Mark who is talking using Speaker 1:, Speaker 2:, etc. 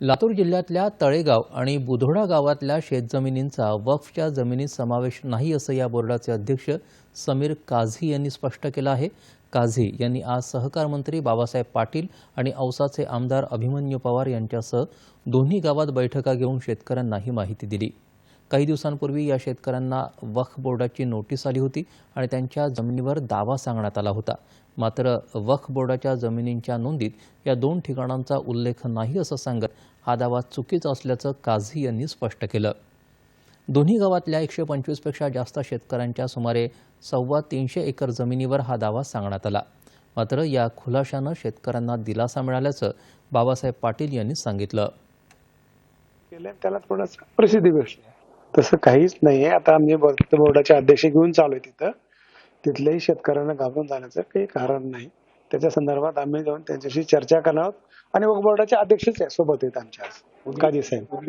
Speaker 1: लातूर जिल्ह्यातल्या तळेगाव आणि बुधोडा गावातल्या शेतजमिनींचा वक्फच्या जमिनीत समावेश नाही असं या बोर्डाचे अध्यक्ष समीर काझी यांनी स्पष्ट केलं आहे. काझी यांनी आज सहकार मंत्री बाबासाहेब पाटील आणि औसाचे आमदार अभिमन्यू पवार यांच्यासह दोन्ही गावात बैठका घेऊन शेतकऱ्यांना ही माहिती दिली. काही दिवसांपूर्वी या शेतकऱ्यांना वक्फ बोर्डाची नोटीस आली होती आणि त्यांच्या जमिनीवर दावा सांगण्यात आला होता. मात्र वक्फ बोर्डाच्या जमिनींच्या नोंदीत या दोन ठिकाणांचा उल्लेख नाही असं सांगत हा दावा चुकीचा असल्याचं काझी यांनी स्पष्ट केलं. दोन्ही गावातल्या एकशे पंचवीसपेक्षा जास्त शेतकऱ्यांच्या सुमारे सव्वा तीनशे एकर जमिनीवर हा दावा सांगण्यात आला. मात्र या खुलाशानं शेतकऱ्यांना दिलासा मिळाल्याचं बाबासाहेब पाटील यांनी सांगितलं.
Speaker 2: त्याला थोडस प्रसिद्धी भेटली. तसं काहीच नाहीये. आता आम्ही बोर्डाचे अध्यक्ष घेऊन चालू आहे तिथं. तिथल्याही शेतकऱ्यांना घाबरून जाण्याचं काही कारण नाही. त्याच्या संदर्भात आम्ही जाऊन त्यांच्याशी चर्चा करणार आहोत. आणि बोर्डाचे अध्यक्षच आहे सोबत आहेत आमच्या आज. साहेब.